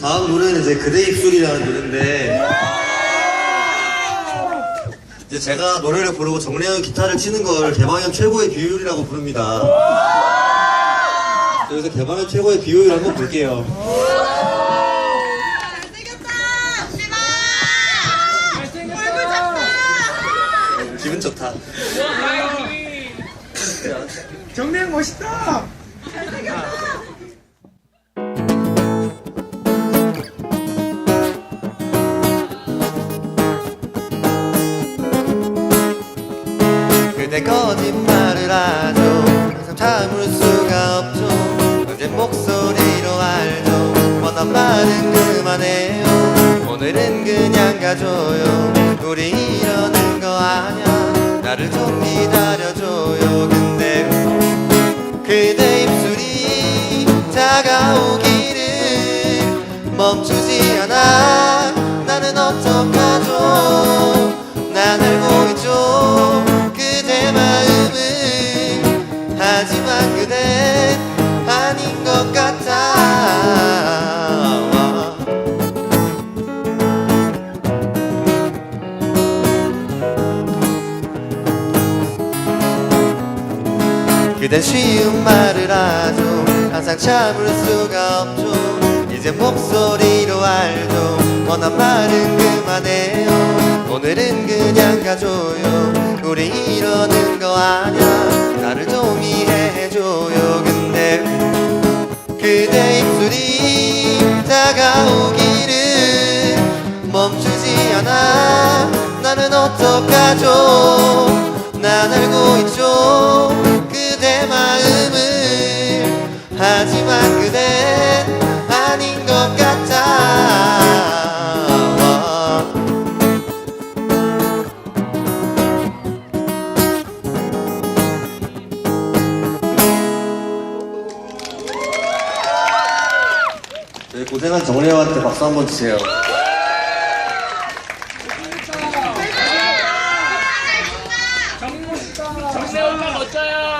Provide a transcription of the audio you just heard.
다음 노래는 이제 그대 입술이라는 노래인데 이제 제가 노래를 부르고 정래현 기타를 치는 걸 개방현 최고의 비율이라고 부릅니다. 그래서 개방현 최고의 비율을 한번 볼게요. 작다! 기분 좋다. 정면 멋있다. 그대 거짓말을 하죠. 항상 참을 수가 없죠. 언제 목소리로 알죠. 뻔한 말은 그만해요. 오늘은 그냥 가줘요. 우리 이러는 거 아냐 나를 좀 기다 멈추지 않아. 나는 어떡하죠? 난 알고 있죠 그대 마음을 하지만 그대 아닌 것 같아. 그댄 쉬운 말을 하죠 항상 참을 수가 없죠 이제 목소리로 알죠 원한 말은 그만해요. 오늘은 그냥 가줘요. 우리 이러는 거 아냐 나를 좀 이해해줘요. 근데 그대 입술이 다가오기를 멈추지 않아. 나는 어떡하죠? 난 알고 있죠 저희 고생한 정리형한테 박수 한 번 주세요. 정래형가 멋져요.